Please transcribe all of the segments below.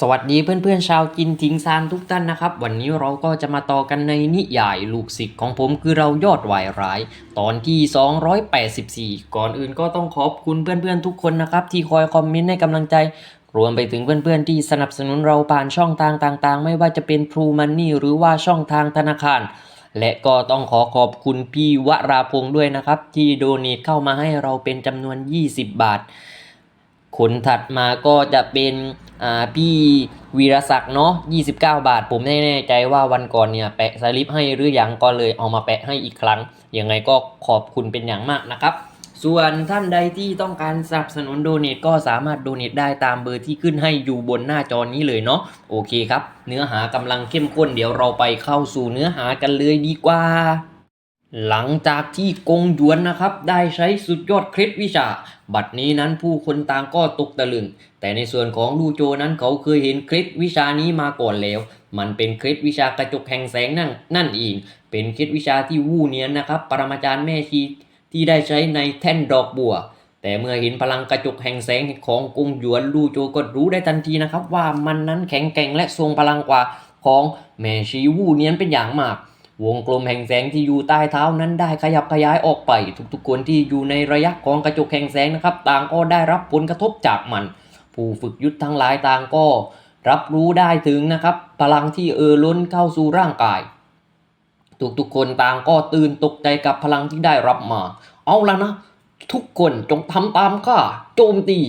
สวัสดีเพื่อนๆชาวจินทิงซานทุกท่านนะครับ วันนี้เราก็จะมาต่อกันในนิยายลูกศิษย์ของผมคือเรายอดวายร้าย ตอนที่ 284 ก่อนอื่นก็ต้องขอบคุณเพื่อนๆทุกคนนะครับ ที่คอยคอมเมนต์ให้กำลังใจ รวมไปถึงเพื่อนๆที่สนับสนุนเราผ่านช่องทางต่างๆ ไม่ว่าจะเป็น True Money หรือว่าช่องทางธนาคาร และก็ต้องขอขอบคุณพี่วราพงษ์ด้วยนะครับ ที่โดเนทเข้ามาให้เราเป็นจำนวน 20 บาท คนถัดมาก็จะเป็นอ่าพี่วีรศักดิ์เนาะ29 บาท ผมไม่แน่ใจว่าวันก่อนเนี่ยแปะสลิปให้หรือยังก็เลยเอามาแปะให้อีกครั้ง ยังไงก็ขอบคุณเป็นอย่างมากนะครับ ส่วนท่านใดที่ต้องการสนับสนุนโดเนทก็สามารถโดเนทได้ตามเบอร์ที่ขึ้นให้อยู่บนหน้าจอนี้เลยเนาะโอเคครับ เนื้อหากำลังเข้มข้นเดี๋ยวเราไปเข้าสู่เนื้อหากันเลยดีกว่า หลังจากที่กงหยวนนะครับ ได้ใช้สุดยอดเคล็ดวิชา บัดนี้นั้นผู้คนต่างก็ตกตะลึง แต่ในส่วนของลูโจนั้นเขาเคยเห็นเคล็ดวิชานี้มาก่อนแล้ว มันเป็นเคล็ดวิชากระจกแห่งแสงนั่นนั่นเอง เป็นเคล็ดวิชาที่วู่เนียนนะครับ ปรมาจารย์แม่ชีที่ได้ใช้ในแท่นดอกบัว แต่เมื่อเห็นพลังกระจกแห่งแสงของกงหยวนลูโจก็รู้ได้ทันทีนะครับ ว่ามันนั้นแข็งแกร่งและทรงพลังกว่าของแม่ชีวู่เนียนเป็นอย่างมาก วงกลมแห่งแสงที่อยู่ใต้เท้านั้นได้ขยับขยายออกไป ทุกๆคนที่อยู่ในระยะของกระจกแห่งแสงนะครับ ต่างก็ได้รับผลกระทบจากมัน ผู้ฝึกยุทธทั้งหลายต่างก็ รับรู้ได้ถึงนะครับ พลังที่เอ่อล้นเข้าสู่ร่างกาย ทุกๆคนต่างก็ตื่นตกใจกับพลังที่ได้รับมา เอาละนะ ทุกคนจงทำตามข้าโจมตี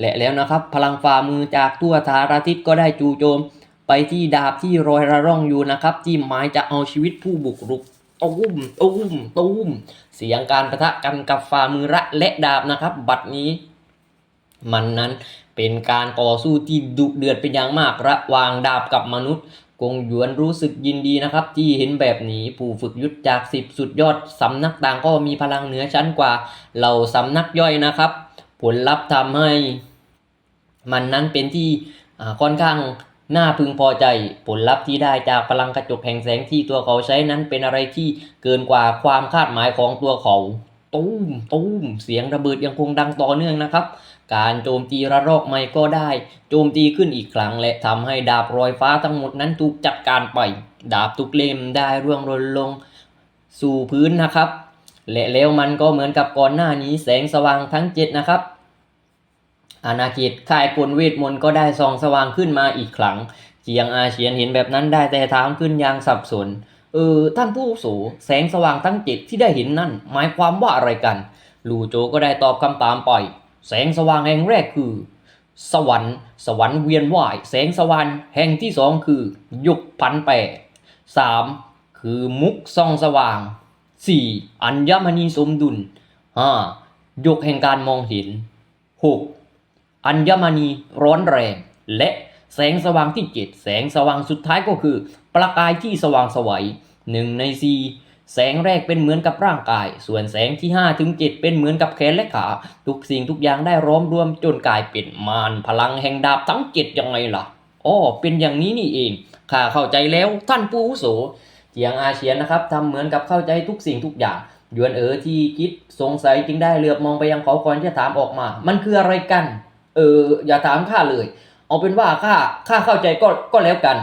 และแล้วนะครับ พลังฝ่ามือจากทั่วทาราทิศก็ได้จู่โจม ไปที่ดาบที่รอยระร่องอยู่นะครับที่หมายจะเอาชีวิตผู้บุกรุกตุ้มตุ้มตุ้มเสียงการประทะกันกับฝ่ามือระและดาบนะครับ บัดนี้ มันนั้นเป็นการต่อสู้ที่ดุเดือดเป็นอย่างมากระหว่างดาบกับมนุษย์กงหยวนรู้สึกยินดีนะครับ ที่เห็นแบบนี้ผู้ฝึกยุทธจากสิบสุดยอดสำนักต่างก็มีพลังเหนือชั้นกว่าเหล่าสำนักย่อยนะครับ ผลลัพธ์ทำให้ มันนั้นเป็นที่ค่อนข้าง น่าพึงพอใจผลลัพธ์ที่ได้จากพลังกระจกแห่งแสงที่ตัวเขาใช้นั้นเป็นอะไรที่เกินกว่าความคาดหมายของตัวเขาตุ้มตุ้มเสียงระเบิดยังคงดังต่อเนื่องนะครับ การโจมตีระลอกใหม่ก็ได้ โจมตีขึ้นอีกครั้งและทำให้ดาบรอยฟ้าทั้งหมดนั้นถูกจัดการไป ดาบทุกเล่มได้ร่วงหล่นลงสู่พื้นนะครับ และแล้วมันก็เหมือนกับก่อนหน้านี้แสงสว่างทั้งเจ็ดนะครับ อาณาเขตค่ายกลเวทมนต์ก็ได้ส่องสว่างขึ้นมาอีกครั้ง เจียงอาเฉียนเห็นแบบนั้นได้แต่ถามขึ้นอย่างสับสน เออ ท่านผู้อาวุโสแสงสว่างทั้งจ็ดที่ได้เห็นนั่น หมายความว่าอะไรกัน ลู่โจก็ได้ตอบคำถามไป แสงสว่างแห่งแรกคือ สวรรค์ สวรรค์เวียนว่าย แสงสว่างแห่งที่สองคือ ยุคพันแปดสามคือมุกส่องสว่างสี่อัญมณีสมดุลห้ายกแห่งการมองเห็นหก อัญมณีร้อนแรง และแสงสว่างที่เจ็ดแสงสว่างสุดท้ายก็คือ ประกายที่สว่างสวัยหนึ่งในสี่แสงแรกเป็นเหมือนกับร่างกาย ส่วนแสงที่5ถึง7เป็นเหมือนกับแขนและขา ทุกสิ่งทุกอย่างได้ร้อมรวมจนกลายเป็นมารพลังแห่งดาบทั้งเจ็ดยังไงล่ะอ๋อเป็นอย่างนี้นี่เอง ข้าเข้าใจแล้วท่านผู้อาวุโสเจียงอาเฉียนนะครับทำเหมือนกับเข้าใจทุกสิ่งทุกอย่าง ยวนเอ๋อที่คิดสงสัยจึงได้เหลือบมองไปยังเขาก่อนที่จะถามออกมา มันคืออะไรกัน เอออย่าถามข้าเลย เอาเป็นว่าข้าข้าเข้าใจก็ก็แล้วกัน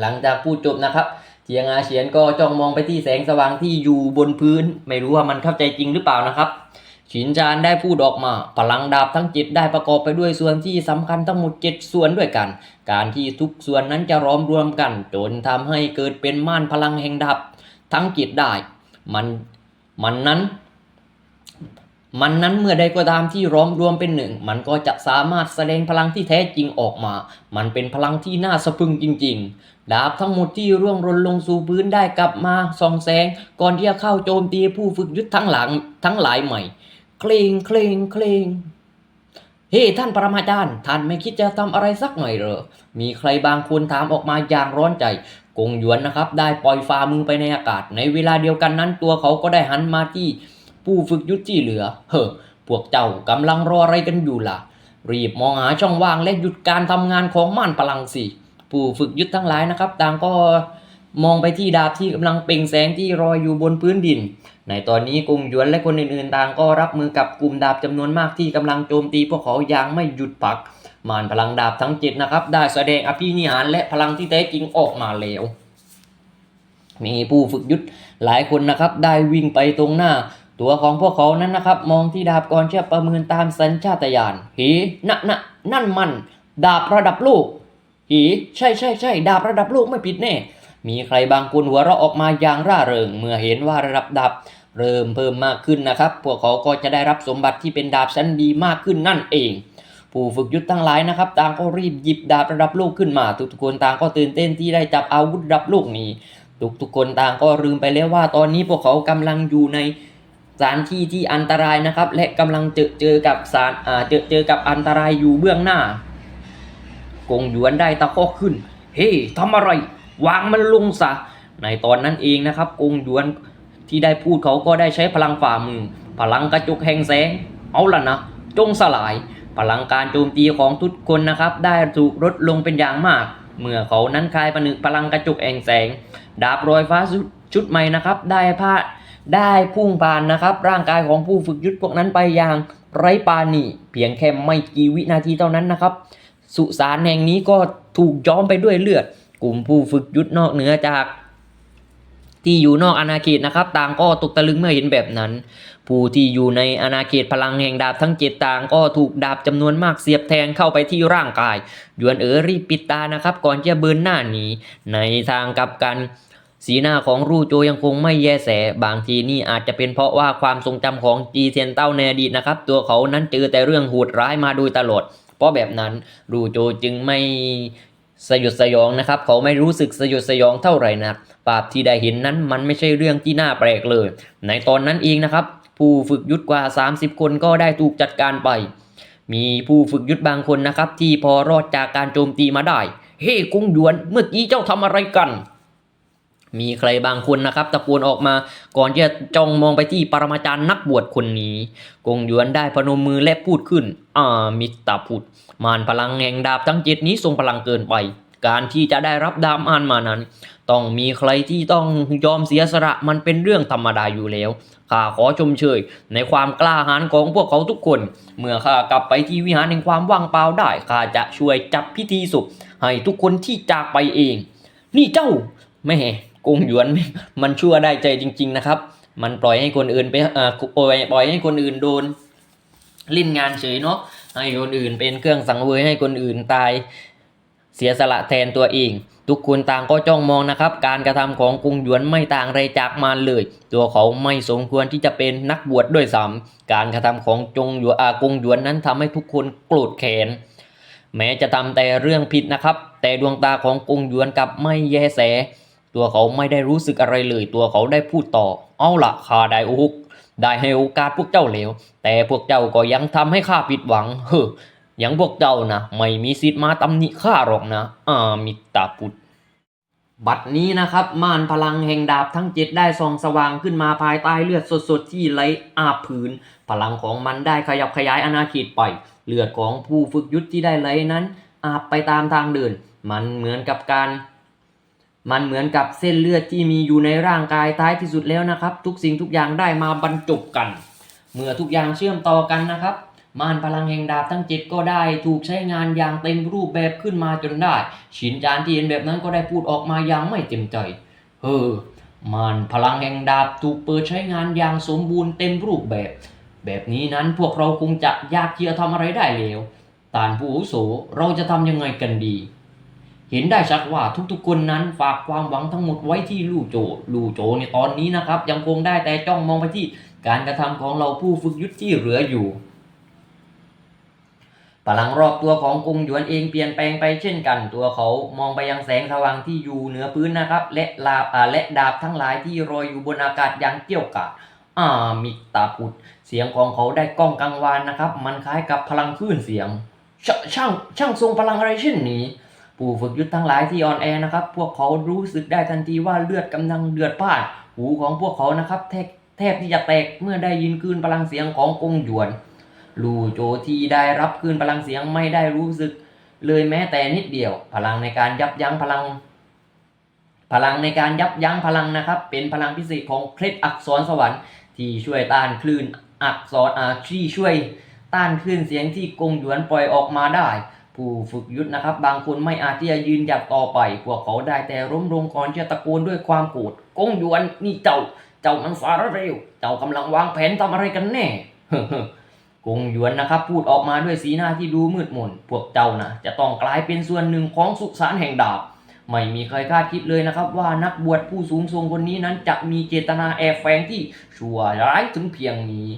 หลังจากพูดจบนะครับเจียงอาเฉียนก็จ้องมองไปที่แสงสว่างที่อยู่บนพื้น ไม่รู้ว่ามันเข้าใจจริงหรือเปล่านะครับฉินจานได้พูดออกมา พลังดาบทั้งจ็ดได้ประกอบไปด้วยส่วนที่สำคัญทั้งหมดเจ็ดส่วนด้วยกัน การที่ทุกส่วนนั้นจะร้อมรวมกัน จนทำให้เกิดเป็นม่านพลังแห่งดาบทั้งจ็ดได้ มันมันนั้น มันนั้นเมื่อใดก็ตามที่ร้อมรวมเป็นหนึ่ง มันก็จะสามารถแสดงพลังที่แท้จริงออกมา มันเป็นพลังที่น่าสะพึงจริง ๆ ดาบทั้งหมดที่ร่วงหล่นลงสู่พื้นได้กลับมาส่องแสง ก่อนที่จะเข้าโจมตีผู้ฝึกยุทธทั้งหลังทั้งหลายใหม่ เคลงเคลงเคลงเฮ้ท่านปรมาจารย์ ท่านไม่คิดจะทำอะไรสักหน่อยเหรอ มีใครบางคนถามออกมาอย่างร้อนใจ กงหยวนนะครับ ได้ปล่อยฝ่ามือไปในอากาศ ในเวลาเดียวกันนั้นตัวเขาก็ได้หันมาที่ ผู้ฝึกยุทธที่เหลือ เฮ้อพวกเจ้ากำลังรออะไรกันอยู่ล่ะ รีบมองหาช่องว่างและหยุดการทำงานของม่านพลังสิผู้ฝึกยุทธทั้งหลายนะครับ ต่างก็มองไปที่ดาบที่กำลังเปล่งแสงที่รอยอยู่บนพื้นดิน ในตอนนี้กงหยวนและคนอื่นๆ ต่างก็รับมือกับกลุ่มดาบจำนวนมากที่กำลังโจมตีพวกเขาอย่างไม่หยุดพักมารพลังดาบทั้งเจ็ดนะครับ ได้แสดงอภินิหารและพลังที่แท้จริงออกมาแล้ว มีผู้ฝึกยุทธหลายคนนะครับ ได้วิ่งไปตรงหน้า ตัวของพวกเขานั้นนะครับ มองที่ดาบก่อนจะประเมินตามสัญชาตญาณเฮ้นะนะนั่นมัน ดาบระดับโลกเฮ้ใช่ใช่ใช่ดาบระดับโลกไม่ผิดแน่ มีใครบางคนหัวเราะออกมาอย่างร่าเริง เมื่อเห็นว่าระดับดาบเริ่มเพิ่มมากขึ้นนะครับ พวกเขาก็จะได้รับสมบัติที่เป็นดาบชั้นดีมากขึ้นนั่นเอง ผู้ฝึกยุทธทั้งหลายนะครับ ต่างก็รีบหยิบดาบระดับโลกขึ้นมา ทุกๆคนต่างก็ตื่นเต้นที่ได้จับอาวุธระดับโลกนี้ ทุกๆคนต่างก็ลืมไปแล้วว่าตอนนี้พวกเขากำลังอยู่ใน สถานที่ที่อันตรายนะครับ และกำลังเจอเจอกับสารเจอเจอกับอันตรายอยู่เบื้องหน้ากงหยวนได้ตะคอกขึ้น เฮ้ทำอะไร วางมันลงซะ ในตอนนั้นเองนะครับ กงหยวนที่ได้พูดเขาก็ได้ใช้พลังฝ่ามือ พลังกระจุกแห่งแสง เอาล่ะนะ จงสลาย พลังการโจมตีของทุกคนนะครับ ได้ถูกลดลงเป็นอย่างมาก เมื่อเขานั้นคลายผนึกพลังกระจุกแห่งแสง ดาบรอยฟ้าชุดใหม่นะครับ ได้พาด ได้พุ่งผ่านนะครับ ร่างกายของผู้ฝึกยุทธพวกนั้นไปอย่างไร้ปาณีเพียงแค่ไม่กี่วินาทีเท่านั้นนะครับ สุสานแห่งนี้ก็ถูกย้อมไปด้วยเลือด กลุ่มผู้ฝึกยุทธนอกเหนือจากที่อยู่นอกอาณาเขตนะครับ ต่างก็ตกตะลึงเมื่อเห็นแบบนั้น ผู้ที่อยู่ในอาณาเขตพลังแห่งดาบทั้งเจ็ดต่างก็ถูกดาบจำนวนมากเสียบแทงเข้าไปที่ร่างกายยวนเอ๋อรีบปิดตานะครับ ก่อนจะเบินหน้าหนีในทางกลับกัน สีหน้าของรูโจยังคงไม่แยแส บางทีนี่อาจจะเป็นเพราะว่าความทรงจำของจีเทียนเต้าในอดีตนะครับ ตัวเขานั้นเจอแต่เรื่องโหดร้ายมาโดยตลอด เพราะแบบนั้นรูโจจึงไม่สยดสยองนะครับ เขาไม่รู้สึกสยดสยองเท่าไหร่นักภาพที่ได้เห็นนั้นมันไม่ใช่เรื่องที่น่าแปลกเลย ในตอนนั้นเองนะครับ ผู้ฝึกยุทธกว่า 30 คนก็ได้ถูกจัดการไป มีผู้ฝึกยุทธบางคนนะครับ ที่พอรอดจากการโจมตีมาได้ เฮ้กงหยวนเมื่อกี้เจ้าทำอะไรกัน มีใครบางคนนะครับตะโกนออกมาก่อนจะจ้องมองไปที่ปรมาจารย์นักบวชคนนี้ กงหยวนได้พนมมือและพูดขึ้นอ่ามิตาพุทธมารพลังแห่งดาบทั้งเจ็ดนี้ทรงพลังเกินไป การที่จะได้รับดามอ่านมานั้น ต้องมีใครที่ต้องยอมเสียสละมันเป็นเรื่องธรรมดาอยู่แล้วข้าขอชมเชยในความกล้าหาญของพวกเขาทุกคน เมื่อข้ากลับไปที่วิหารแห่งความว่างเปล่าได้ข้าจะช่วยจัดพิธีศพให้ทุกคนที่จากไปเอง นี่เจ้าแม่ กงหยวนมันชั่วได้ใจจริง ๆ นะครับ มันปล่อยให้คนอื่นไปอ่าปล่อยปล่อยให้คนอื่นโดนเล่นงานเฉยเนาะให้คนอื่นเป็นเครื่องสังเวยให้คนอื่นตายเสียสละแทนตัวเอง ทุกคนต่างก็จ้องมองนะครับ การกระทำของกงหยวนไม่ต่างไรจากมารเลย ตัวเขาไม่สมควรที่จะเป็นนักบวชดด้วยซ้ำการกระทำของจงหยวนอากงหยวนนั้นทำให้ทุกคนโกรธแค้นแม้จะทำแต่เรื่องผิดนะครับ แต่ดวงตาของกงหยวนกลับไม่แยแส ตัวเขาไม่ได้รู้สึกอะไรเลย ตัวเขาได้พูดต่อ เอาละข้าได้โอกได้ให้โอกาสพวกเจ้าแล้ว แต่พวกเจ้าก็ยังทำให้ข้าผิดหวัง เฮ้อย่างพวกเจ้านะไม่มีสิทธิ์มาตำหนิข้าหรอกนะ อามิตาพุทธบัดนี้นะครับม่านพลังแห่งดาบทั้งเจ็ดได้ส่องสว่างขึ้นมาภายใต้เลือดสดๆที่ไหลอาบผืน พลังของมันได้ขยับขยายอาณาเขตไป เลือดของผู้ฝึกยุทธที่ได้ไหลนั้น อาบไปตามทางเดิน มันเหมือนกับการ มันเหมือนกับเส้นเลือดที่มีอยู่ในร่างกายท้ายที่สุดแล้วนะครับ ทุกสิ่งทุกอย่างได้มาบรรจบกัน เมื่อทุกอย่างเชื่อมต่อกันนะครับม่านพลังแห่งดาบทั้งเจ็ก็ได้ถูกใช้งานอย่างเต็มรูปแบบขึ้นมาจนได้ ชินจานที่เห็นแบบนั้นก็ได้พูดออกมาอย่างไม่เต็มใจเฮอม่านพลังแห่งดาบถูกเปิดใช้งานอย่างสมบูรณ์เต็มรูปแบบ แบบนี้นั้นพวกเราคงจะยากที่จะทำอะไรได้แล้วตานผู้อาวุโสเราจะทำยังไงกันดี เห็นได้ชัดว่าทุกๆคนนั้นฝากความหวังทั้งหมดไว้ที่ลู่โจ ลู่โจในตอนนี้นะครับ ยังคงได้แต่จ้องมองไปที่การกระทำของเราผู้ฝึกยุทธที่เหลืออยู่พลังรอบตัวของกงหยวนเองเปลี่ยนแปลงไปเช่นกัน ตัวเขามองไปยังแสงสว่างที่อยู่เหนือพื้นนะครับ และลาบและดาบทั้งหลายที่ลอยอยู่บนอากาศอย่างเกี่ยวกาดอ่ามิตาพุทธเสียงของเขาได้ก้องกังวานนะครับ มันคล้ายกับพลังคลื่นเสียงชช่างช่างทรงพลังอะไรเช่นนี้ ผู้ฝึกยุทธทั้งหลายที่อ่อนแอนะครับ พวกเขารู้สึกได้ทันทีว่าเลือดกำลังเดือดพ่าน หูของพวกเขานะครับแทบแทบที่จะแตกเมื่อได้ยินคลื่นพลังเสียงของกงหยวนลู่โจที่ได้รับคลื่นพลังเสียงไม่ได้รู้สึก เลยแม้แต่นิดเดียว พลังในการยับยั้งพลัง พลังในการยับยั้งพลังนะครับ เป็นพลังพิเศษของเคล็ดอักษรสวรรค์ที่ช่วยต้านคลื่นอักษรอาที่ช่วยต้านคลื่นเสียงที่กงหยวนปล่อยออกมาได้ ผู้ฝึกยุทธนะครับ บางคนไม่อาจที่จะยืนหยัดต่อไป พวกเขาได้แต่ร่มลงก่อนจะตะโกนด้วยความโกรธกงยวนนี่เจ้า เจ้ามันสารเร็ว เจ้ากำลังวางแผนทำอะไรกันแน่กงหยวนนะครับ พูดออกมาด้วยสีหน้าที่ดูมืดมน พวกเจ้านะจะต้องกลายเป็นส่วนหนึ่งของสุสานแห่งดาบ ไม่มีใครคาดคิดเลยนะครับ ว่านักบวชผู้สูงทรงคนนี้นั้นจะมีเจตนาแอบแฝงที่ชั่วร้ายถึงเพียงนี้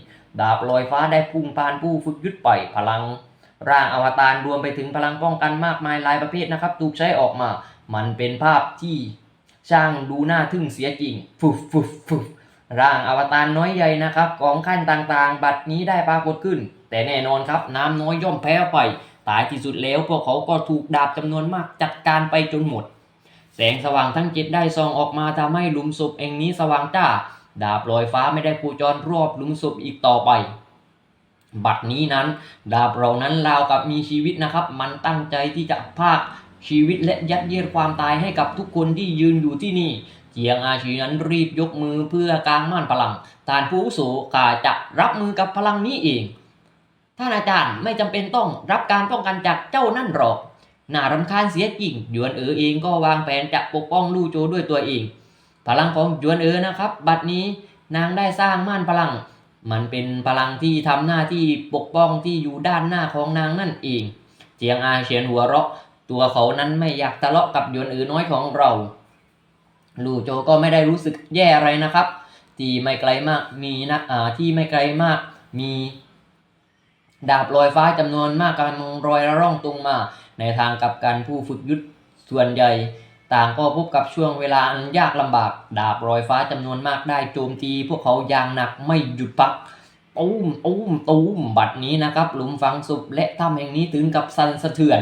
ดาบลอยฟ้าได้พุ่งผ่านผู้ฝึกยุทธไปพลัง ร่างอวตารรวมไปถึงพลังป้องกันมากมายหลายประเภทนะครับ ถูกใช้ออกมา มันเป็นภาพที่ช่างดูน่าทึ่งเสียจริงฟุบฟุบฟุบร่างอวตารน้อยใหญ่นะครับของขั้นต่างๆ บัดนี้ได้ปรากฏขึ้น แต่แน่นอนครับน้ำน้อยย่อมแพ้ไปตายที่สุดแล้วพวกเขาก็ถูกดาบจำนวนมากจัดการไปจนหมด แสงสว่างทั้งเจ็ดได้ส่องออกมาทำให้หลุมศพแห่งนี้สว่างจ้า ดาบลอยฟ้าไม่ได้ผูจรรอบหลุมศพอีกต่อไป บัดนี้นั้น ดาบเรานั้นราวกับมีชีวิตนะครับ มันตั้งใจที่จะพากชีวิตและยัดเยียดความตายให้กับทุกคนที่ยืนอยู่ที่นี่เจียงอาชีนั้นรีบยกมือเพื่อกางม่านพลังท่านผู้อาวุโสข้าจะรับมือกับพลังนี้เอง ท่านอาจารย์ไม่จำเป็นต้องรับการป้องกันจากเจ้านั่นหรอกน่ารำคาญเสียจริงหยวนเอ๋อเองก็วางแผนจะปกป้องลู่โจด้วยตัวเอง พลังของหยวนเอ๋อนะครับ บัดนี้นางได้สร้างม่านพลัง มันเป็นพลังที่ทำหน้าที่ปกป้องที่อยู่ด้านหน้าของนางนั่นเอง เจียงอาเฉียนหัวเราะ ตัวเขานั้นไม่อยากทะเลาะกับยวนอ๋อน้อยของเรา ลู่โจก็ไม่ได้รู้สึกแย่อะไรนะครับ ที่ไม่ไกลมากมีนักอ่าที่ไม่ไกลมากมีดาบลอยฟ้าจำนวนมากกำลังรอยร่องตรงมา ในทางกับกันผู้ฝึกยุทธส่วนใหญ่ ต่างก็พบกับช่วงเวลาอันยากลำบาก ดาบลอยฟ้าจำนวนมากได้โจมตีพวกเขาอย่างหนักไม่หยุดพักตูมตูมตูมบัดนี้นะครับหลุมฝังศพและถ้ำแห่งนี้ถึงกับสั่นสะเทือน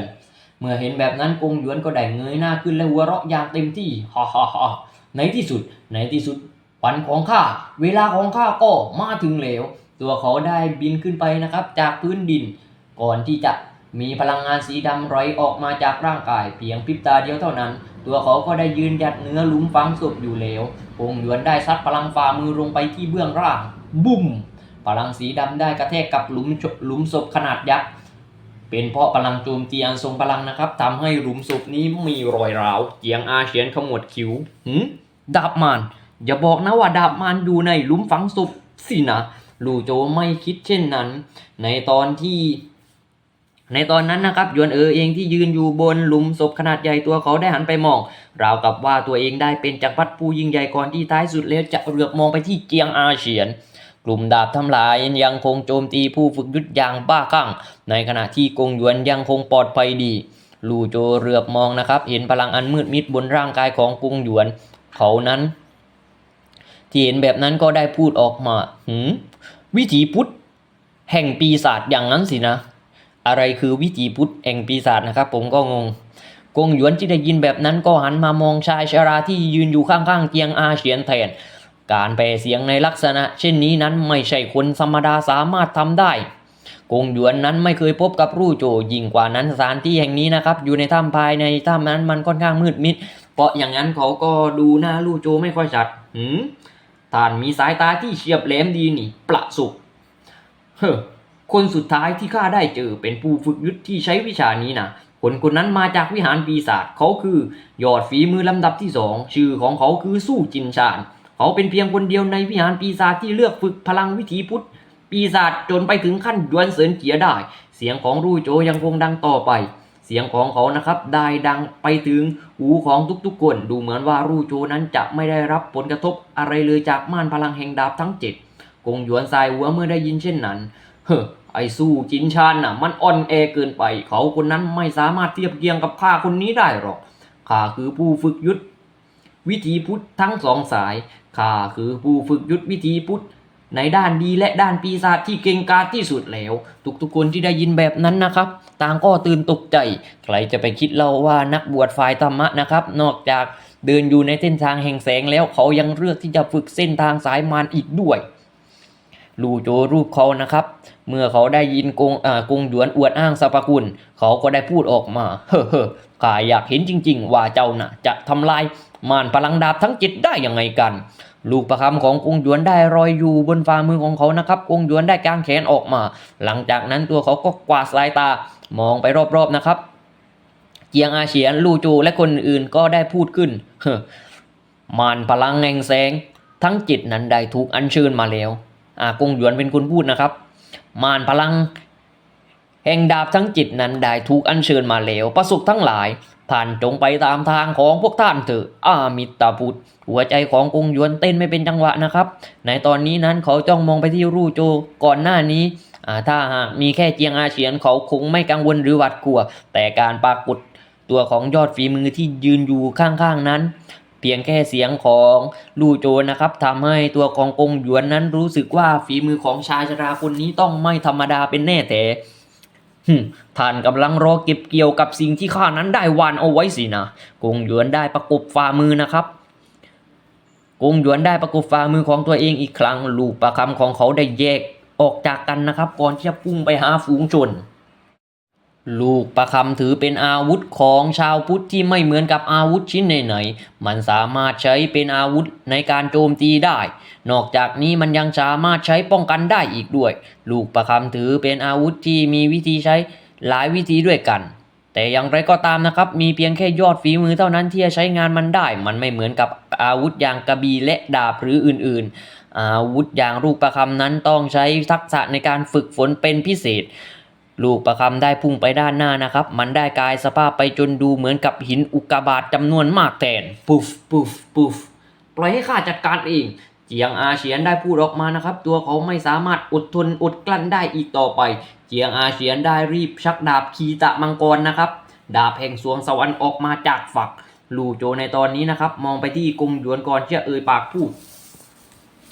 เมื่อเห็นแบบนั้นกงหยวนก็ได้เงยหน้าขึ้นและหัวเราะอย่างเต็มที่ฮ่าฮ่าฮ่าในที่สุด ในที่สุดวันของข้าเวลาของข้าก็มาถึงแล้ว ตัวเขาได้บินขึ้นไปนะครับจากพื้นดิน ก่อนที่จะมีพลังงานสีดำไหลออกมาจากร่างกาย เพียงพริบตาเดียวเท่านั้น ตัวเขาก็ได้ยืนหยัดเนื้อลุมฝังศพอยู่แล้วกงหยวนได้ซัดพลังฝ่ามือลงไปที่เบื้องล่าง บุ้ม พลังสีดำได้กระแทกกับหลุมหลุมศพขนาดยักษ์ เป็นเพราะพลังโจมตีอันทรงพลังนะครับทำให้หลุมศพนี้มีรอยร้าวเจียงอาเฉียนขมวดคิ้วหืมดาบมานอย่าบอกนะว่าดาบมานอยู่ในหลุมฝังศพสินะ ลู่โจไม่คิดเช่นนั้น ในตอนที่ ในตอนนั้นนะครับยวนเออเองที่ยืนอยู่บนหลุมศพขนาดใหญ่ตัวเขาได้หันไปมอง ราวกับว่าตัวเองได้เป็นจักรพรรดิผู้ยิ่งใหญ่ก่อนที่ท้ายสุดแล้วจะเหลือบมองไปที่เจียงอาเฉียน กลุ่มดาบทำลายยังคงโจมตีผู้ฝึกยุทธอย่างบ้าคลั่ง ในขณะที่กงยวนยังคงปลอดภัยดี ลู่โจเหลือบมองนะครับ เห็นพลังอันมืดมิดบนร่างกายของกงยวน เขานั้น ที่เห็นแบบนั้นก็ได้พูดออกมาหืมวิถีพุทธแห่งปีศาจอย่างนั้นสินะ อะไรคือวิถีพุทธแห่งปีศาจนะครับ ผมก็งงกงหยวนที่ได้ยินแบบนั้นก็หันมามองชายชราที่ยืนอยู่ข้างๆเตียงอาเฉียนแทน การแปลเสียงในลักษณะ เช่นนี้นั้นไม่ใช่คนธรรมดาสามารถทำได้กงหยวนนั้นไม่เคยพบกับรู่โจยิ่งกว่านั้นสถานที่แห่งนี้นะครับ อยู่ในถ้ำภายในถ้ำนั้นมันค่อนข้างมืดมิด เพราะอย่างนั้นเขาก็ดูหน้าลู่โจไม่ค่อยชัดหืมท่านมีสายตาที่เฉียบแหลมดีนี่ ประสุกเฮ้อ คนสุดท้ายที่ข้าได้เจอเป็นผู้ฝึกยุทธที่ใช้วิชานี้นะคนคนนั้นมาจากวิหารปีศาจเขาคือยอดฝีมือลำดับที่สองชื่อของเขาคือสู้จินชานเขาเป็นเพียงคนเดียวในวิหารปีศาจที่เลือกฝึกพลังวิถีพุทธ ปีศาจจนไปถึงขั้นยวนเสินเจียได้ เสียงของรูโจยังคงดังต่อไป เสียงของเขานะครับได้ดังไปถึงหูของทุกๆคนดูเหมือนว่ารูโจนั้นจะไม่ได้รับผลกระทบอะไรเลยจากม่านพลังแห่งดาบทั้งเจ็ดกงหยวนสายหัวเมื่อได้ยินเช่นนั้นเฮ้อ ไอ้สู้จินชานน่ะมันอ่อนแอเกินไป เขาคนนั้นไม่สามารถเทียบเคียงกับข้าคนนี้ได้หรอกข้าคือผู้ฝึกยุทธวิถีพุทธทั้งสองสายข้าคือผู้ฝึกยุทธวิธีพุทธในด้านดีและด้านปีศาจที่เก่งกาจที่สุดแล้ว ทุกๆคนที่ได้ยินแบบนั้นนะครับ ต่างก็ตื่นตกใจ ใครจะไปคิดเล่าว่านักบวชฝ่ายธรรมะนะครับ นอกจากเดินอยู่ในเส้นทางแห่งแสงแล้วเขายังเลือกที่จะฝึกเส้นทางสายมารอีกด้วย ลู่โจรูปเขานะครับ เมื่อเขาได้ยินกงอ่ากงหยวนอวดอ้างสรรพคุณ เขาก็ได้พูดออกมา เฮ้อเฮ้อข้าอยากเห็นจริง ๆ ว่าเจ้าน่ะ จะทำลายมานพลังดาบทั้งจิตได้ยังไงกัน ลูกประคำของกงหยวนได้รอยอยู่บนฝ่ามือของเขานะครับกงหยวนได้กางแขนออกมา หลังจากนั้นตัวเขาก็กวาดสายตามองไปรอบๆนะครับเจียงอาเฉียนลู่จูและคนอื่นก็ได้พูดขึ้นเฮ้อมานพลังแห่งแสง ทั้งจิตนั้นได้ถูกอัญเชิญมาแล้ว กงหยวนเป็นคนพูดนะครับ มานพลัง แห่งดาบทั้งจิตนั้นได้ถูกอัญเชิญมาแล้วประสุขทั้งหลายท่านจงไปตามทางของพวกท่านเถอะอามิตาพุทธหัวใจของกงหยวนเต้นไม่เป็นจังหวะนะครับ ในตอนนี้นั้นเขาจ้องมองไปที่รูโจก่อนหน้านี้ถ้าหากมีแค่เจียงอาเฉียนเขาคงไม่กังวลหรือหวาดกลัว แต่การปรากฏตัวของยอดฝีมือที่ยืนอยู่ข้างๆนั้น พียงแค่เสียงของลู่โจนะครับทำให้ตัวของกงหยวนนั้นรู้สึกว่าฝีมือของชายชราคนนี้ต้องไม่ธรรมดาเป็นแน่แต่ท่านกำลังรอเก็บเกี่ยวกับสิ่งที่ข้านั้นได้วานเอาไว้สินะกงหยวนได้ประกบฝ่ามือนะครับกงหยวนได้ประกบฝ่ามือของตัวเองอีกครั้งลูกประคำของเขาได้แยกออกจากกันนะครับ ก่อนที่จะพุ่งไปหาฝูงชน ลูกประคำถือเป็นอาวุธของชาวพุทธที่ไม่เหมือนกับอาวุธชิ้นไหนๆ มันสามารถใช้เป็นอาวุธในการโจมตีได้ นอกจากนี้มันยังสามารถใช้ป้องกันได้อีกด้วย ลูกประคำถือเป็นอาวุธที่มีวิธีใช้หลายวิธีด้วยกัน แต่อย่างไรก็ตามนะครับ มีเพียงแค่ยอดฝีมือเท่านั้นที่จะใช้งานมันได้ มันไม่เหมือนกับอาวุธอย่างกระบี่และดาบหรืออื่น ๆ อาวุธอย่างลูกประคำนั้นต้องใช้ทักษะในการฝึกฝนเป็นพิเศษ ลูกประคำได้พุ่งไปด้านหน้านะครับ มันได้กลายสภาพไปจนดูเหมือนกับหินอุกกาบาตจำนวนมากแทนปุฟปุฟปุฟปล่อยให้ข้าจัดการเองเจียงอาเฉียนได้พูดออกมานะครับ ตัวเขาไม่สามารถอดทนอดกลั้นได้อีกต่อไป เจียงอาเฉียนได้รีบชักดาบคีตะมังกรนะครับ ดาบแห่งสวงสวรรค์ออกมาจากฝัก ลูโจในตอนนี้นะครับ มองไปที่กงหยวนก่อนที่จะเอ่ยปากพูด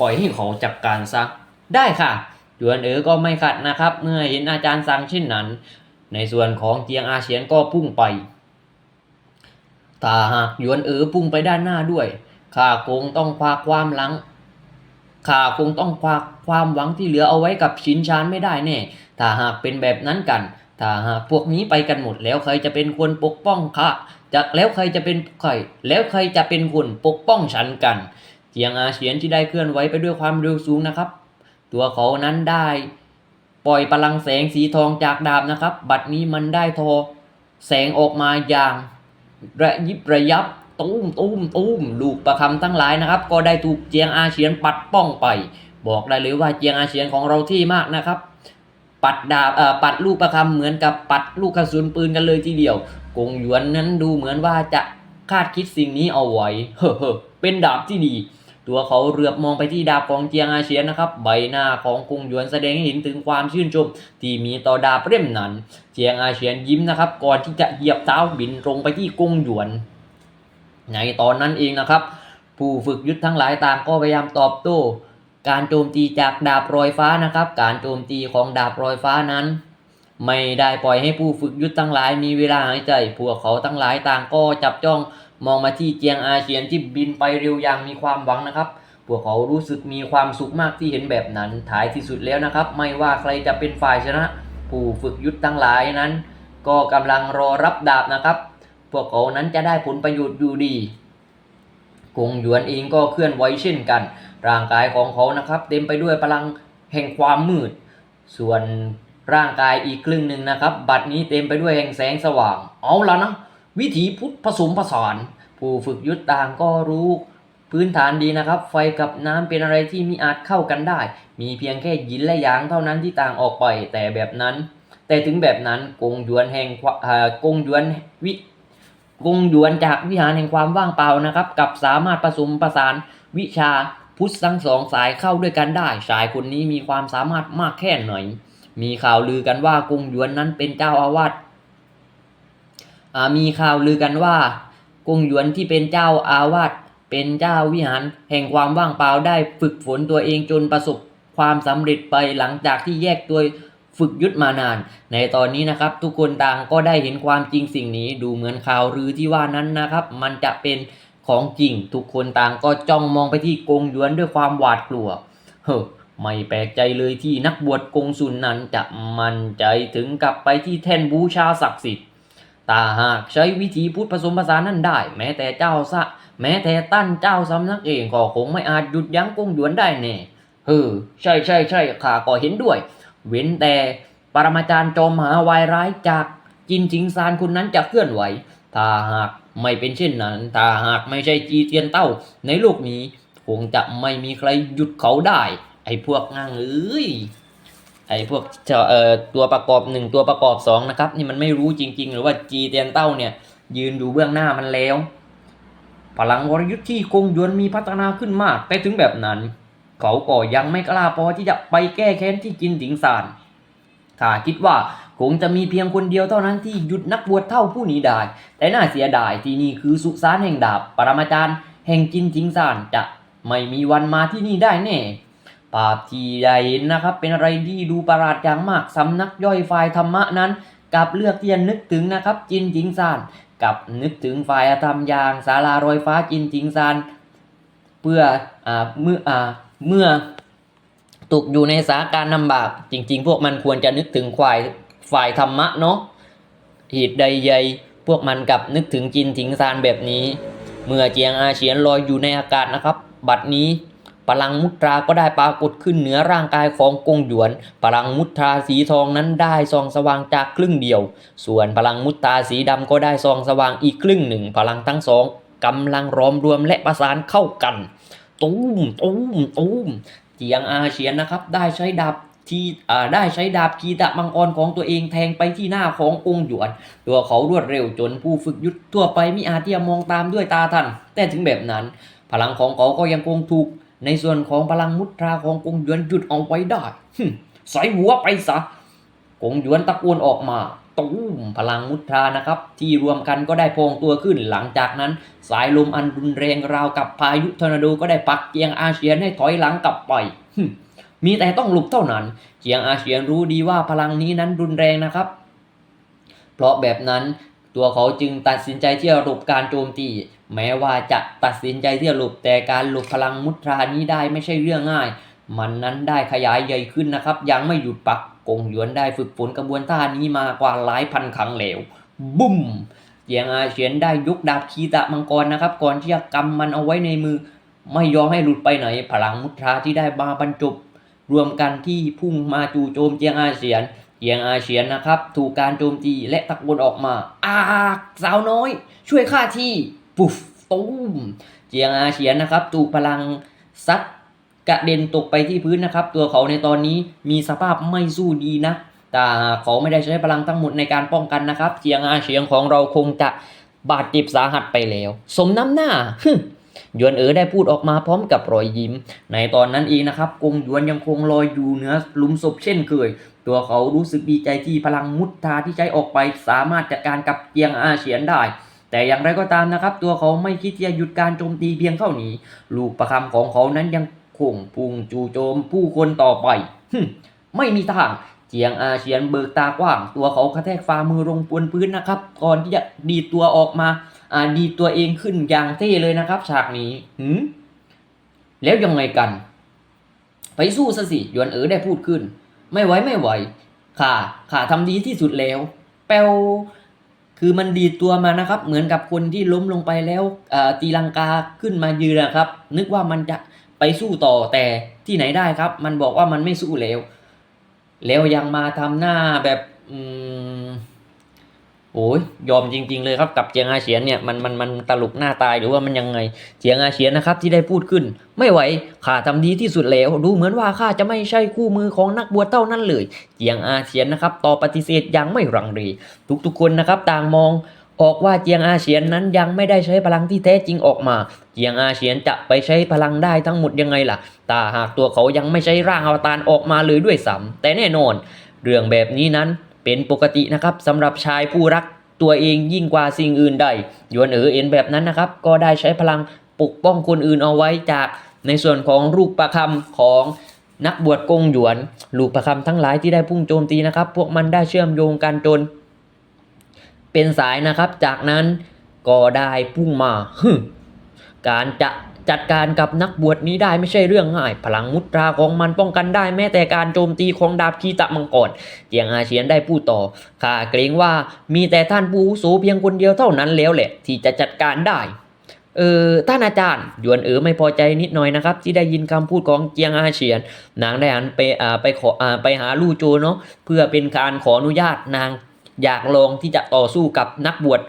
ปล่อยให้เขาจัดการซะได้ค่ะ ยวนเอ๋อก็ไม่ขัดนะครับ เมื่อเห็นอาจารย์สั่งเช่นนั้น ในส่วนของเจียงอาเฉียนก็พุ่งไปถ้าหากยวนเอ๋อพุ่งไปด้านหน้าด้วยข้าคงต้องคว้าความหลังข้าคงต้องคว้าความหวังที่เหลือเอาไว้กับชินชานไม่ได้แน่ ถ้าหากเป็นแบบนั้นกัน ถ้าหากพวกนี้ไปกันหมดแล้วใครจะเป็นคนปกป้องข้าจะแล้วใครจะเป็นใคร แล้วใครจะเป็นคนปกป้องฉันกัน เจียงอาเฉียนที่ได้เคลื่อนไหวไปด้วยความเร็วสูงนะครับ ตัวเขานั้นได้ ปล่อยพลังแสงสีทองจากดาบนะครับ บัดนี้มันได้ทอแสงออกมาอย่างระยิบระยับตุ้มตุ้มตุ้มลูกประคำทั้งหลายนะครับ ก็ได้ถูกเจียงอาเฉียนปัดป้องไป บอกได้เลยว่าเจียงอาเฉียนของเราที่มากนะครับ ปัดดาบเอ่อปัดลูกประคำเหมือนกับปัดลูกกระสุนปืนกันเลยทีเดียว กงหยวนนั้นดูเหมือนว่าจะคาดคิดสิ่งนี้เอาไว้เฮ้อเฮ้อเป็นดาบที่ดี ตัวเขาเรือบมองไปที่ดาบของเจียงอาเฉียนนะครับ ใบหน้าของกงหยวนแสดงให้เห็นถึงความชื่นชม ที่มีต่อดาบเล่มนั้น เจียงอาเฉียนยิ้มนะครับ ก่อนที่จะเหยียบเท้าบินตรงไปที่กงหยวน ในตอนนั้นเองนะครับ ผู้ฝึกยุทธทั้งหลายต่างก็พยายามตอบโต้การโจมตีจากดาบรอยฟ้านะครับ การโจมตีของดาบรอยฟ้านั้น ไม่ได้ปล่อยให้ผู้ฝึกยุทธทั้งหลายมีเวลาหายใจ พวกเขาทั้งหลายต่างก็จับจ้อง มองมาที่เจียงอาเฉียนที่บินไปเร็วอย่างมีความหวังนะครับ พวกเขารู้สึกมีความสุขมากที่เห็นแบบนั้นท้ายที่สุดแล้วนะครับ ไม่ว่าใครจะเป็นฝ่ายชนะ ผู้ฝึกยุทธ์ทั้งหลายนั้น ก็กำลังรอรับดาบนะครับ พวกเขานั้นจะได้ผลประโยชน์อยู่ดีกงหยวนเองก็เคลื่อนไหวเช่นกัน ร่างกายของเขานะครับ เต็มไปด้วยพลังแห่งความมืด ส่วนร่างกายอีกครึ่งหนึ่งนะครับ บัดนี้เต็มไปด้วยแห่งแสงสว่าง เอาละนะ วิถีพุทธผสมผสานผู้ฝึกยุทธต่างก็รู้พื้นฐานดีนะครับ ไฟกับน้ำเป็นอะไรที่มีอาจเข้ากันได้ มีเพียงแค่หยินและหยางเท่านั้นที่ต่างออกไปแต่แบบนั้น แต่ถึงแบบนั้นกงยวนแห่งกงยวนวิกงยวนจากวิหารแห่งความว่างเปล่านะครับ กับสามารถผสมผสานวิชาพุทธทั้งสองสายเข้าด้วยกันได้ชายคนนี้มีความสามารถมากแค่ไหนมีข่าวลือกันว่ากงยวนนั้นเป็นเจ้าอาวาส มีข่าวลือกันว่ากงหยวนที่เป็นเจ้าอาวาสเป็นเจ้าวิหารแห่งความว่างเปล่าได้ฝึกฝนตัวเองจนประสบความสำเร็จไปหลังจากที่แยกตัวฝึกยุทธมานาน ในตอนนี้นะครับ ทุกคนต่างก็ได้เห็นความจริงสิ่งนี้ ดูเหมือนข่าวลือที่ว่านั้นนะครับ มันจะเป็นของจริง ทุกคนต่างก็จ้องมองไปที่กงหยวนด้วยความหวาดกลัว เฮ้อไม่แปลกใจเลยที่นักบวชกงสุนนั้นจะมั่นใจถึงกับไปที่แท่นบูชาศักดิ์สิทธิ์ ตาหากใช้วิธีพูดผสมผสานั้นได้ แม้แต่เจ้าซะแม้แต่ตั้นเจ้าสำนักเองก็คงไม่อาจหยุดยั้งกงหยวนได้แน่เออใช่ใช่ใช่ข้าก็เห็นด้วย เว้นแต่ปรมาจารย์จอมมหาวายร้ายจากจินจิงซานคนนั้นจะเคลื่อนไหว ถ้าหากไม่เป็นเช่นนั้น ถ้าหากไม่ใช่จีเตียนเต้า ในโลกนี้ คงจะไม่มีใครหยุดเขาได้ ไอ้พวกงั่งเอ้ย ไอ้พวกเจ้าเอ่อตัวประกอบหนึ่งตัวประกอบสองนะครับ นี่มันไม่รู้จริง ๆ หรือว่าจีเตียนเต้าเนี่ยยืนอยู่เบื้องหน้ามันแล้ว พลังวรยุทธ์ที่กงยวนมีพัฒนาขึ้นมาก แต่ถึงแบบนั้น เขาก็ยังไม่กล้าพอที่จะไปแก้แค้นที่กินถิงซานข้าคิดว่าคงจะมีเพียงคนเดียวเท่านั้นที่หยุดนักบวชเท่าผู้นี้ได้แต่น่าเสียดายที่นี่คือสุสานแห่งดาบปรมาจารย์แห่งจินจิงซานจะไม่มีวันมาที่นี่ได้แน่ ภาพที่ได้เห็นนะครับ เป็นอะไรที่ดูประหลาดอย่างมากสำนักย่อยฝ่ายธรรมะนั้นกลับเลือกที่จะนึกถึงนะครับจินจิงซานกับนึกถึงฝ่ายธรรมอย่างศาลารอยฟ้าจินจิงซานเพื่ออ่าเมื่ออ่าเมื่อตกอยู่ในสถานการลำบาก จริง ๆ พวกมันควรจะนึกถึงฝ่ายฝ่ายธรรมะเนาะเหตุใดใหญ่พวกมันกลับนึกถึงจินถิงซานแบบนี้ เมื่อเจียงอาเฉียนลอยอยู่ในอากาศนะครับ บัดนี้ พลังมุตราก็ได้ปรากฏขึ้นเหนือร่างกายของกงหยวน พลังมุตราสีทองนั้นได้ส่องสว่างจากครึ่งเดียว ส่วนพลังมุตราสีดำก็ได้ส่องสว่างอีกครึ่งหนึ่ง พลังทั้งสองกำลังร้อมรวมและประสานเข้ากัน ตูมตูมตูมเจียงอาเฉียนนะครับได้ใช้ดาบที่ได้ใช้ดาบกีตะมังกรของตัวเองแทงไปที่หน้าของกงหยวน ตัวเขารวดเร็วจนผู้ฝึกยุทธทั่วไปมิอาจที่จะมองตามด้วยตาทันแต่ถึงแบบนั้น พลังของเขาก็ยังคงถูก ในส่วนของพลังมุตราของกงหยวนหยุดเอาไว้ได้หึใส่หัวไปซะกงหยวนตะโกนออกมาตูมพลังมุตรานะครับ ที่รวมกันก็ได้พองตัวขึ้น หลังจากนั้น สายลมอันรุนแรงราวกับพายุทอร์นาโดก็ได้ปักเจียงอาเซียนให้ถอยหลังกลับไปหึมีแต่ต้องหลบเท่านั้นเจียงอาเซียนรู้ดีว่าพลังนี้นั้นรุนแรงนะครับ เพราะแบบนั้นตัวเขาจึงตัดสินใจที่จะหลบการโจมตี แม้ว่าจะตัดสินใจที่จะหลบแต่การหลบพลังมุตรานี้ได้ไม่ใช่เรื่องง่าย มันนั้นได้ขยายใหญ่ขึ้นนะครับ ยังไม่หยุดปักกงหยวนได้ฝึกฝนกระบวนท่านี้มากว่าหลายพันครั้งแล้วบุ้มเจียงอาเฉียนได้ยุกดาบคีตะมังกรนะครับ ก่อนที่จะกำมันเอาไว้ในมือ ไม่ยอมให้หลุดไปไหน พลังมุตราที่ได้มาบรรจบ รวมกันที่พุ่งมาจู่โจมเจียงอาเฉียนเจียงอาเฉียนนะครับ ถูกการโจมตีและตะโกนออกมา อากสาวน้อย ช่วยข้าที ปุ๊บตุ้มเจียงอาเฉียนนะครับถูกพลังซัดกระเด็นตกไปที่พื้นนะครับ ตัวเขาในตอนนี้มีสภาพไม่สู้ดีนะ แต่เขาไม่ได้ใช้พลังทั้งหมดในการป้องกันนะครับ เจียงอาเฉียนของเราคงจะบาดเจ็บสาหัสไปแล้ว สมน้ำหน้าฮึหยวนเอ๋อได้พูดออกมาพร้อมกับรอยยิ้ม ในตอนนั้นเองนะครับกงหยวนยังคงลอยอยู่เหนือหลุมศพเช่นเคย ตัวเขารู้สึกดีใจที่พลังมุตตาที่ใช้ออกไปสามารถจัดการกับเจียงอาเฉียนได้ แต่อย่างไรก็ตามนะครับ ตัวเขาไม่คิดจะหยุดการโจมตีเพียงเท่านี้ ลูกประคำของเขานั้นยังคงพุ่งจู่โจมผู้คนต่อไปฮึมไม่มีทางเจียงอาเฉียนเบิกตากว้าง ตัวเขากระแทกฝ่ามือลงบนพื้นนะครับ ก่อนที่จะดีตัวออกมาอ่าดีตัวเองขึ้นอย่างเท่เลยนะครับ ฉากนี้หืมแล้วยังไงกัน ไปสู้ซะสิหยวนเอ๋อได้พูดขึ้น ไม่ไหวไม่ไหวข้าข้าทำดีที่สุดแล้วแปลว คือมันดีตัวมานะครับ เหมือนกับคนที่ล้มลงไปแล้วตีลังกาขึ้นมายืนนะครับ นึกว่ามันจะไปสู้ต่อแต่ที่ไหนได้ครับ มันบอกว่ามันไม่สู้แล้ว แล้วยังมาทำหน้าแบบอืม โอ้ยยอมจริง ๆ เลยครับกับเจียงอาเฉียนเนี่ยมันมันมันตลกหน้าตายหรือว่ามันยังไงเจียงอาเฉียนนะครับที่ได้พูดขึ้น ไม่ไหวข้าทำดีที่สุดแล้ว ดูเหมือนว่าข้าจะไม่ใช่คู่มือของนักบวชเท่านั้นเลย เจียงอาเฉียนนะครับต่อปฏิเสธอย่างไม่รังเลทุกๆคนนะครับต่างมองออกว่าเจียงอาเฉียนนั้นยังไม่ได้ใช้พลังที่แท้จริงออกมา เจียงอาเฉียนจะไปใช้พลังได้ทั้งหมดยังไงล่ะแต่หากตัวเขายังไม่ใช้ร่างอวตารออกมาเลยด้วยซ้ำแต่แน่นอน เรื่องแบบนี้นั้น เป็นปกตินะครับสำหรับชายผู้รักตัวเองยิ่งกว่าสิ่งอื่นใดยวนเอ๋อเอ็นแบบนั้นนะครับ ก็ได้ใช้พลังปกป้องคนอื่นเอาไว้จากในส่วนของลูกประคำของนักบวชกงหยวน ลูกประคำทั้งหลายที่ได้พุ่งโจมตีนะครับ พวกมันได้เชื่อมโยงกันจน เป็นสายนะครับ จากนั้นก็ได้พุ่งมา การจะ จัดการกับนักบวชนี้ได้ไม่ใช่เรื่องง่าย พลังมุตราของมันป้องกันได้แม้แต่การโจมตีของดาบคีตะมังกรเจียงอาเฉียนได้พูดต่อข้าเกรงว่ามีแต่ท่านผู้อาวุโสเพียงคนเดียวเท่านั้นแล้วแหละ ที่จะจัดการได้เออท่านอาจารย์ยวนเอ๋อไม่พอใจนิดหน่อยนะครับ ที่ได้ยินคำพูดของเจียงอาเฉียน นางได้หันไปอ่าไปขออ่าไปหาลู่โจเนาะเพื่อเป็นการขออนุญาตนางอยากลองที่จะต่อสู้กับนักบวช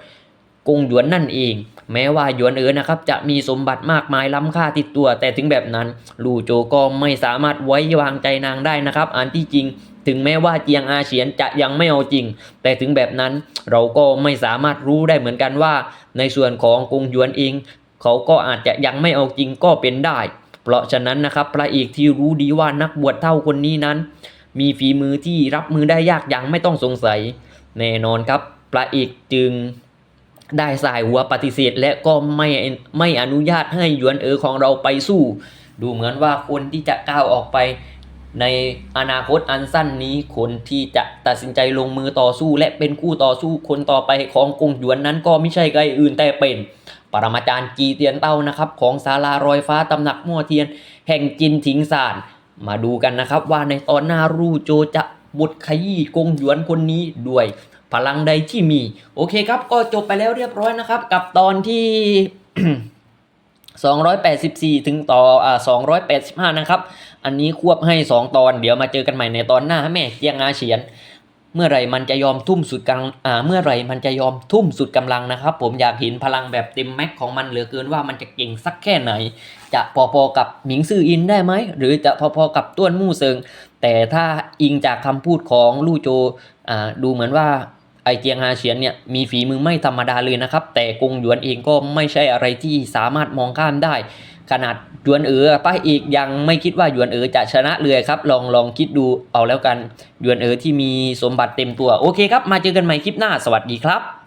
กงหยวนนั่นเอง แม้ว่าหยวนเอ๋อนะครับจะมีสมบัติมากมายล้ำค่าติดตัว แต่ถึงแบบนั้น ลู่โจก็ไม่สามารถไว้วางใจนางได้นะครับ อันที่จริง ถึงแม้ว่าเจียงอาเฉียนจะยังไม่เอาจริง แต่ถึงแบบนั้นเราก็ไม่สามารถรู้ได้เหมือนกันว่า ในส่วนของกงหยวนเอง เขาก็อาจจะยังไม่เอาจริงก็เป็นได้ เพราะฉะนั้นนะครับพระเอกที่รู้ดีว่านักบวชเท่าคนนี้นั้น มีฝีมือที่รับมือได้ยากอย่างไม่ต้องสงสัย แน่นอนครับพระเอกจึง ได้สายหัวปฏิเสธ และก็ไม่ไม่อนุญาตให้หยวนเอ๋อของเราไปสู้ ดูเหมือนว่าคนที่จะก้าวออกไป ในอนาคตอันสั้นนี้คนที่จะตัดสินใจลงมือต่อสู้ และเป็นคู่ต่อสู้คนต่อไปของกงหยวนนั้นก็ไม่ใช่ใครอื่นแต่เป็นปรมาจารย์จีเตียนเต้านะครับของศาลารอยฟ้าตำหนักมั่วเทียน แห่งจินถิงซาน มาดูกันนะครับว่าในตอนหน้ารูโจจะบทขยี้กงหยวนคนนี้ด้วย พลังใดที่มี โอเคครับ ก็จบไปแล้วเรียบร้อยนะครับ กับตอนที่ 284 ถึงต่ออ่า285 นะครับ อันนี้ควบให้ 2 ตอน เดี๋ยวมาเจอกันใหม่ในตอนหน้าแม่เจียงอาเฉียน เมื่อไรมันจะยอมทุ่มสุดกำลังอ่าเมื่อไรมันจะยอมทุ่มสุดกำลังนะครับ ผมอยากเห็นพลังแบบเต็มแม็กของมันเหลือเกินว่ามันจะเก่งสักแค่ไหน จะพอๆกับหมิงซื่ออินได้ไหมหรือจะพอๆกับต้วนมู่เซิงแต่ถ้าอิงจากคำพูดของลู่โจอ่าดูเหมือนว่า ไอเจียงฮาเฉียนเนี่ยมีฝีมือไม่ธรรมดาเลยนะครับ แต่กงหยวนเองก็ไม่ใช่อะไรที่สามารถมองข้ามได้ ขนาดหยวนเอ๋อป้าเอกยังไม่คิดว่าหยวนเอ๋อจะชนะเลยครับ ลองลองคิดดูเอาแล้วกันหยวนเอ๋อที่มีสมบัติเต็มตัวโอเคครับ มาเจอกันใหม่คลิปหน้าสวัสดีครับ